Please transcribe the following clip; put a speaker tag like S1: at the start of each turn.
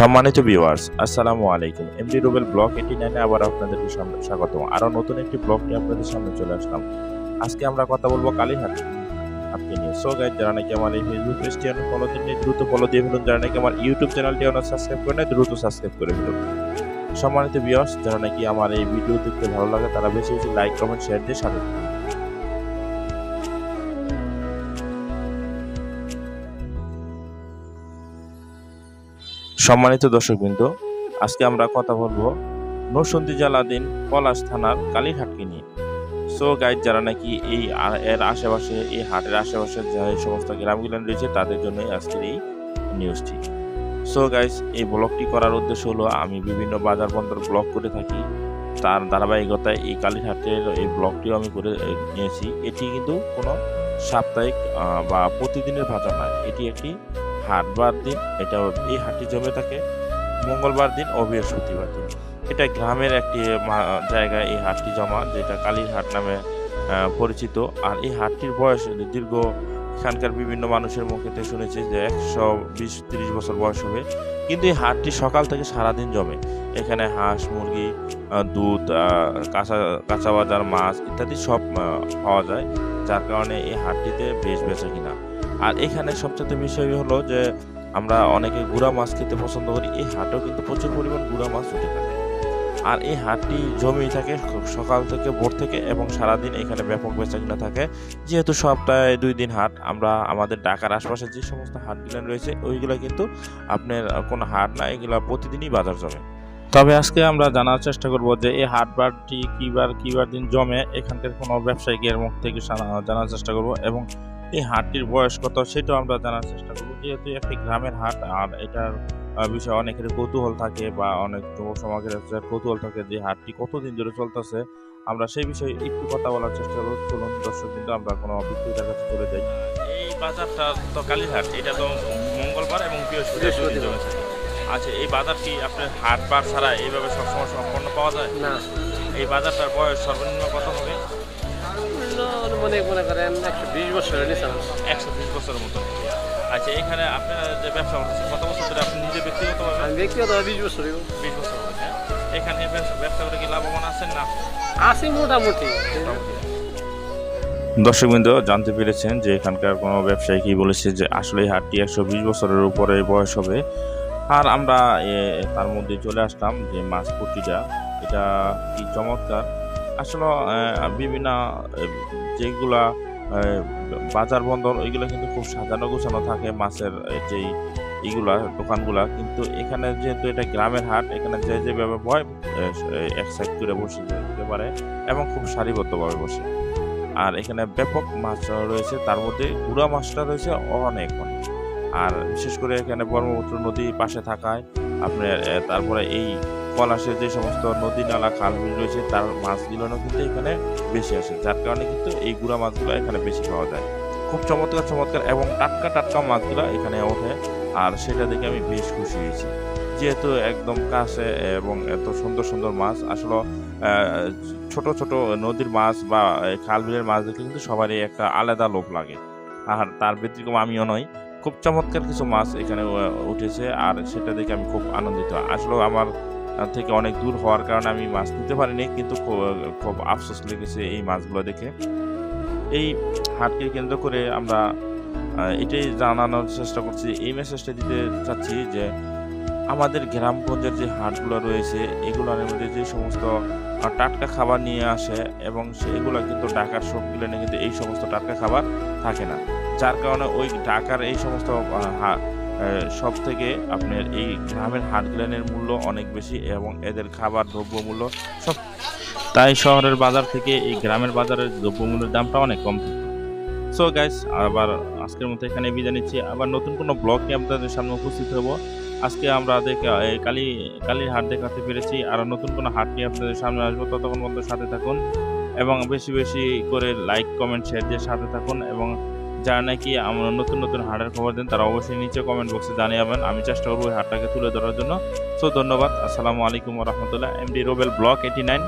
S1: সম্মানিত ভিউয়ার্স আসসালামু আলাইকুম। এমডি রুবেল ব্লগ এইটি নাইনে আবার আপনাদেরকে স্বাগত আরও নতুন একটি ব্লগ নিয়ে আপনাদের সামনে চলে আসলাম। আজকে আমরা কথা বলব কালীহাট আপনি নিয়ে। সো গাইড যারা নাকি আমার এই ফেসবুক পেজটি এখন ফলো দিন দ্রুত ফলো দিয়ে ফেলুন। যারা নাকি আমার ইউটিউব চ্যানেলটি এখন সাবস্ক্রাইব করে নেয় দ্রুত সাবস্ক্রাইব করে ফেলুন। সম্মানিত ভিউয়ার্স যারা নাকি আমার এই ভিডিও দেখতে ভালো লাগে, তারা বেশি বেশি লাইক কমেন্ট শেয়ার দিয়ে সাথে সম্মানিত দর্শকবৃন্দ, আজকে আমরা কথা বলব নরসন্দী জেলাধীন পলাশ থানার কালীঘাটকে নিয়ে। সো গাইড যারা নাকি এই এর আশেপাশে, এই হাটের আশেপাশে যে সমস্ত গ্রামগুলো রয়েছে, তাদের জন্যই আজকের এই নিউজটি সো গাইস এই ব্লগটি করার উদ্দেশ্য হলো, আমি বিভিন্ন বাজার বন্দর ব্লগ করে থাকি। তার ধারাবাহিকতায় এই কালীঘাটের এই ব্লগটিও আমি করে নিয়েছি। এটি কিন্তু কোনো সাপ্তাহিক বা প্রতিদিনের বাজার নয়। এটি একটি হাটবার দিন, এটা এই হাটটি জমে থাকে। মঙ্গলবার দিন ও বৃহস্পতিবার দিন। এটা গ্রামের একটি জায়গায় এই হাটটি জমা, যেটা কালীর হাট নামে পরিচিত। আর এই হাটটির বয়স দীর্ঘ, এখানকার বিভিন্ন মানুষের মুখে মুখেতে শুনেছি যে একশো বিশ, তিরিশ বছর বয়স হবে। কিন্তু এই হাটটি সকাল থেকে সারাদিন জমে। এখানে হাঁস, মুরগি দুধ কাঁচা কাঁচা বাজার, মাছ ইত্যাদি সব পাওয়া যায়। যার কারণে এই হাটটিতে বেশ বেচে কিনা। আর এখানে সবচেয়ে বিষয় হলো যে আমরা অনেকে গুড়া মাছ খেতে পছন্দ করি। এই হাটেও কিন্তু প্রচুর পরিমাণ গুড়া মাছ উঠে থাকে। আর এই হাটটি জমি থাকে সকাল থেকে ভোর থেকে এবং সারাদিন এখানে ব্যাপক বেচাকিনা থাকে। যেহেতু সপ্তাহে দুই দিন হাট, আমরা আমাদের ঢাকার আশপাশে যে সমস্ত হাটগুলো রয়েছে, ওইগুলো কিন্তু আপনার কোনো হাট না, এগুলো প্রতিদিনই বাজার জমে। তবে আজকে আমরা জানার চেষ্টা করব যে এই হাট বারটি কিবার কিবার দিন জমে এখানকার কোনো ব্যবসায়িকের মুখ থেকে জানা- জানার চেষ্টা করব এবং এই হাটটির বয়স কত সেটাও আমরা জানার চেষ্টা করব। যেহেতু একটি গ্রামের হাট আর এটার বিষয়ে অনেকের কৌতূহল থাকে বা অনেক যুবক সমাজের কৌতূহল থাকে যে হাটটি কতদিন ধরে চলতেছে আমরা সেই বিষয়ে একটু কথা বলার চেষ্টা করব। চলুন দর্শক কিন্তু আমরা কোনো বিক্রেতার কাছে চলে যাই। এই বাজারটা তো কালীহাট এটা তো মঙ্গলবার এবং বৃহস্পতিবার। আচ্ছা এই বাজার কি আপনার হাট বার ছাড়া এইভাবে সবসময় সম্পন্ন পাওয়া যায়?
S2: না।
S1: এই বাজারটার বয়স সর্বনিম্ন কত হবে?
S2: মনে করেন একশো বিশ বছরের নিচে
S1: একশো বিশ বছরের মতো আচ্ছা এখানে আপনারা যে ব্যবসা করতেছেন কত বছর ধরে আপনি নিজে ব্যক্তিগতভাবে
S2: আমি ব্যক্তিগত বিশ বছর
S1: বিশ বছর হ্যাঁ? এখানে ব্যবসা ব্যবসা করে কি লাভবান আছেন না?
S2: আছি মোটামুটি।
S1: দর্শকবৃন্দ জানতে পেরেছেন যে এখানকার কোনো ব্যবসায়ী কি বলেছে যে আসলে হাটটি একশো বিশ বছরের উপরে বয়স হবে। আর আমরা এ, তার মধ্যে চলে আসলাম যে মাছ পুটিটা এটা কি চমৎকার। আসলে বিভিন্ন যেগুলা বাজার বন্দর ওইগুলো কিন্তু খুব সাজানো গোছানো থাকে মাছের যেই এইগুলা দোকানগুলা। কিন্তু এখানে যেহেতু এটা গ্রামের হাট, এখানে যে যেভাবে বয় এক সাইড করে বসে যেতে পারে এবং খুব সারিবদ্ধভাবে বসে। আর এখানে ব্যাপক মাছ রয়েছে, তার মধ্যে গুড়া মাছটা রয়েছে অনেক অনেক। আর বিশেষ করে এখানে ব্রহ্মপুত্র নদী পাশে থাকায় আপনার তারপরে এই পলাশের যে সমস্ত নদী, নালা, খাল বিল রয়েছে, তার মাছগুলো কিন্তু এখানে বেশি আসে। যার কারণে কিন্তু এই গুড়া মাছগুলো এখানে বেশি পাওয়া যায়। খুব চমৎকার চমৎকার এবং টাটকা টাটকা মাছগুলো এখানে ওঠে। আর সেটা দেখে আমি বেশ খুশি হয়েছি। যেহেতু একদম কাছে এবং এত সুন্দর সুন্দর মাছ, আসলে ছোট ছোট নদীর মাছ বা খাল বিলের মাছ দেখলে কিন্তু সবারই একটা আলাদা লোভ লাগে। আর তার ব্যতিক্রম আমিও নই। খুব চমৎকার কিছু মাছ এখানে উঠেছে আর সেটা দেখে আমি খুব আনন্দিত। আসলে আমার থেকে অনেক দূর হওয়ার কারণে আমি মাছ নিতে পারিনি, কিন্তু খুব আফসোস লেগেছে এই মাছগুলো দেখে। এই হাটকে কেন্দ্র করে আমরা এটাই জানানোর চেষ্টা করছি, এই মেসেজটা দিতে চাচ্ছি যে আমাদের গ্রামগঞ্জের যে হাটগুলো রয়েছে, এগুলোর মধ্যে যে সমস্ত টাটকা খাবার নিয়ে আসে এবং সেইগুলো কিন্তু ঢাকার সবগুলো কিন্তু এই সমস্ত টাটকা খাবার থাকে না। যার কারণে ওই ঢাকার এই সমস্ত সব থেকে আপনার এই গ্রামের হাটগুলানের মূল্য অনেক বেশি এবং এদের খাবার দ্রব্যমূল্য সব তাই শহরের বাজার থেকে এই গ্রামের বাজারের দ্রব্যমূল্যের দামটা অনেক কম। থাকে সো গাইস আবার আজকের মতো এখানে বিদায় নিচ্ছি। আবার নতুন কোনো ব্লগ নিয়ে আপনাদের সামনে উপস্থিত হব। আজকে আমরা দেখা কালী, কালীর হাট দেখাতে পেরেছি। আরও নতুন কোনো হাট নিয়ে আপনাদের সামনে আসব। ততক্ষণ পর্যন্ত সাথে থাকুন এবং বেশি বেশি করে লাইক কমেন্ট শেয়ার দিয়ে সাথে থাকুন এবং যারা নাকি আমরা নতুন নতুন হাটের খবর দেন, তারা অবশ্যই নিচে কমেন্ট বক্সে জানিয়ে আমি চেষ্টা করব ওই হাটটাকে তুলে ধরার জন্য। সো ধন্যবাদ। আসসালামু আলাইকুম রহমতুল্লাহ। MD Robel block eighty nine